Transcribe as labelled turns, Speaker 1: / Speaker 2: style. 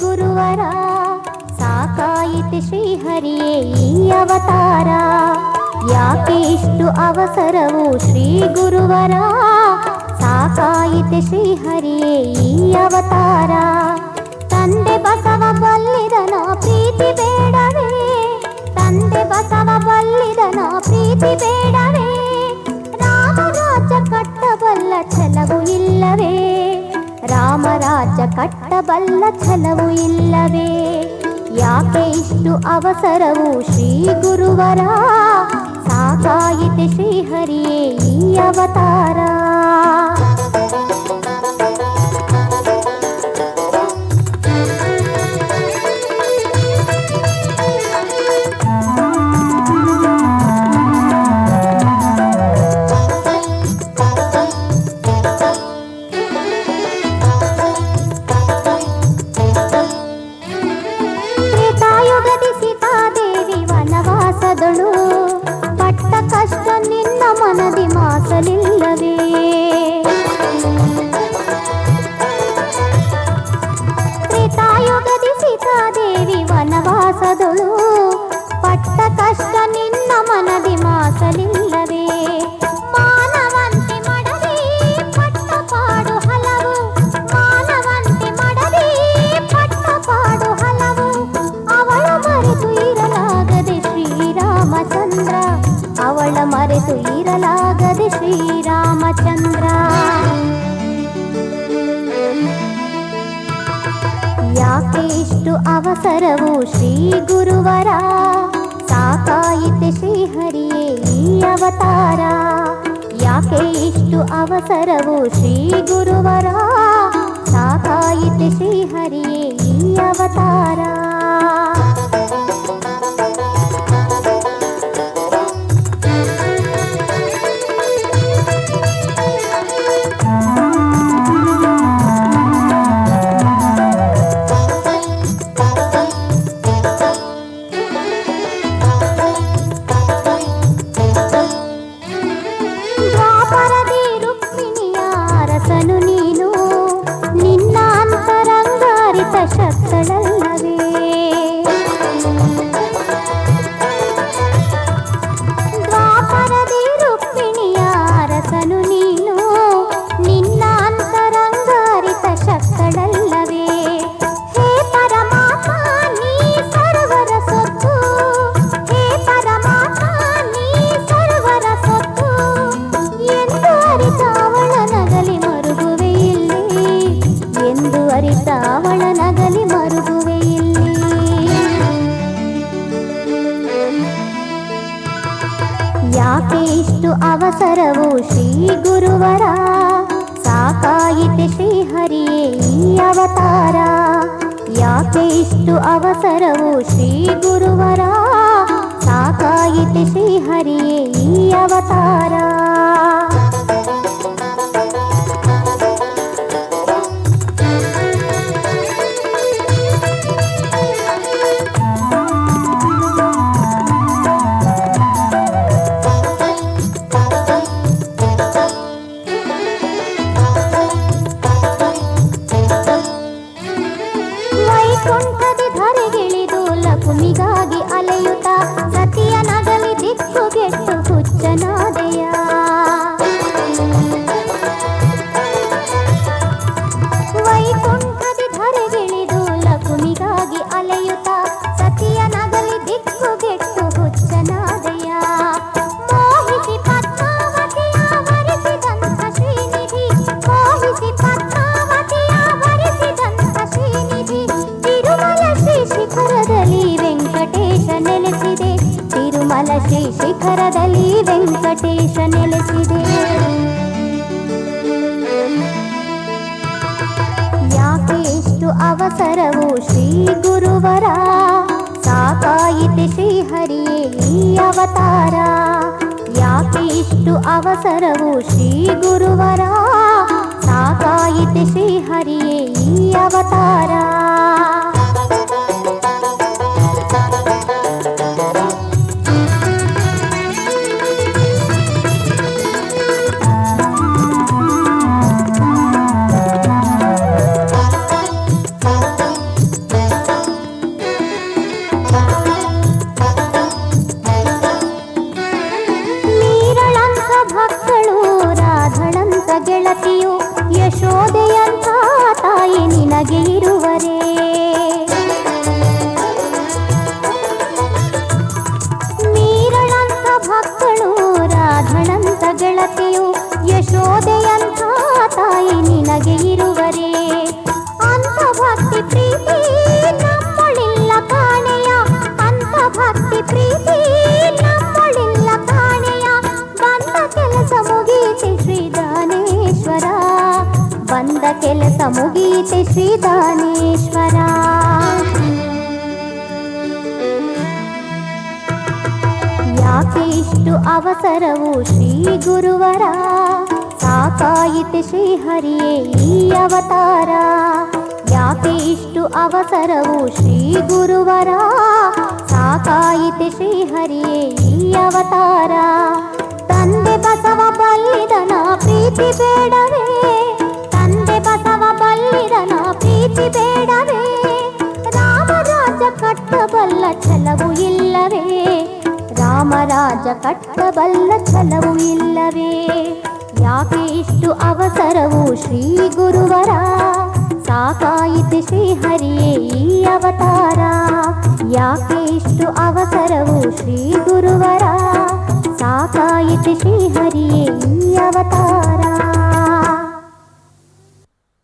Speaker 1: ಗುರುವರ ಸಾಕಾಯಿತು ಶ್ರೀಹರಿಯೇ ಈ ಅವತಾರ ಯಾಕೆ ಇಷ್ಟು ಅವಸರವು ಶ್ರೀ ಗುರುವರ ಸಾಕಾಯಿತು ಶ್ರೀಹರಿಯೇ ಈ ಅವತಾರ ತಂದೆ ಬಸವ ಬಲ್ಲಿದನ ಪ್ರೀತಿ ಬೇಡವೇ ತಂದೆ ಬಸವ ಬಲ್ಲಿದನ ಪ್ರೀತಿ ಬೇಡವೇ ರಾಮರಾಜ್ಯ ಕಟ್ಟಬಲ್ಲ ಛಲವು ಇಲ್ಲವೇ ರಾಮರಾಜ್ಯ ಕಟ್ಟಬಲ್ಲ ಛಲವು ಇಲ್ಲವೇ ಯಾಕೆ ಇಷ್ಟು ಅವಸರವು ಶ್ರೀ ಗುರುವರ ಸಾಕಾಯಿತೆ ಶ್ರೀಹರಿಯೇ ಈ ಅವತಾರ ಅವಸರವು ಶ್ರೀ ಗುರುವರ ಸಾಕಾಯಿತೆ ಶ್ರೀಹರಿಯೇ ಈ ಅವತಾರ ಯಾಕೆ ಇಷ್ಟು ಅವಸರವು ಶ್ರೀ ಗುರುವರ ಸಾಕಾಯಿತೆ ಶ್ರೀಹರಿಯೇ ಈ ಅವತಾರ ಯಾಕೆ ಇಷ್ಟು ಅವಸರವು ಶ್ರೀ ಗುರುವರ ಸಾಕಾಯಿತೆ ಶ್ರೀಹರಿಯೇ ಈ ಅವತಾರ ಯಾಕೆ ಇಷ್ಟು ಅವಸರವು ಶ್ರೀ ಗುರುವರ ಸಾಕಾಯಿತೆ ಶ್ರೀಹರಿಯೇ ಈ ಅವತಾರ ವೈಕುಂಠದಿ ಧರೆಗಿಳಿದು ಲಕುಮಿಗಾಗಿ ಅಲೆಯುತ್ತ ಸತಿಯ ನಗಲಿ ದಿಕ್ಕುಗೆಟ್ಟು ಹುಚ್ಚನಾದೆಯ? ತಿರುಮಲ ಶಿಖರದಲ್ಲಿ ವೆಂಕಟೇಶ ನೆಲೆಸಿದೆ. ಯಾಕೆ ಇಷ್ಟು ಅವಸರವು ಶ್ರೀ ಗುರುವರ? ಶ್ರೀ ಶ್ರೀಹರಿಯೇ ಈ ಅವತಾರ. ಯಾಕೆ ಇಷ್ಟು ಅವಸರವು ಶ್ರೀ ಗುರುವರ? ಶ್ರೀ ಶ್ರೀಹರಿಯೇ ಈ ಅವತಾರ. ಗೆಳತಿಯು ಯಶೋದೆಯಂಥ ತಾಯಿ ನಿನಗೆ ಇರುವರೆ. ಮೀರಳಂಥ ಭಕ್ತಳು ರಾಧಣಂಥ ಗೆಳತಿಯು ಯಶೋದೆಯಂಥ ತಾಯಿ ನಿನಗೆ ಇರುವರೆ. ಅಂಥ ಭಕ್ತಿ ಪ್ರೀತಿ ನಮ್ಮಳಿಲ್ಲ ಕಾಣೆಯ, ಅಂಥ ಭಕ್ತಿ ಪ್ರೀತಿ ಕೆಲಸ ಮುಗೀತೆ ಶ್ರೀದಾನೇಶ್ವರ ಯಾಕೆ ಇಷ್ಟು ಅವಸರವು ಶ್ರೀ ಗುರುವರ ಸಾಕಾಯಿತೆ ಶ್ರೀಹರಿಯೇ ಈ ಅವತಾರ ಯಾಕೆ ಇಷ್ಟು ಅವಸರವು ಶ್ರೀ ಗುರುವರ ಸಾಕಾಯಿತೆ ಶ್ರೀಹರಿಯೇ ಈ ಅವತಾರ ತಂದೆ ಬಸವ ಬಲ್ಲಿದನ ಪ್ರೀತಿ ಬೇಡವೇ ಬೇಡವೇ ರಾಮರಾಜ ಕಟ್ಟಬಲ್ಲ ಛಲವು ಇಲ್ಲವೇ ರಾಮರಾಜ ಕಟ್ಟಬಲ್ಲ ಛಲವು ಇಲ್ಲವೇ ಯಾಕೆ ಇಷ್ಟು ಅವಸರವು ಶ್ರೀ ಗುರುವರ ಸಾಕಾಯಿತು ಶ್ರೀಹರಿಯೇ ಈ ಅವತಾರ ಯಾಕೆ ಇಷ್ಟು ಅವಸರವು ಶ್ರೀ ಗುರುವರ ಸಾಕಾಯಿತು ಶ್ರೀಹರಿಯೇ ಈ ಅವತಾರ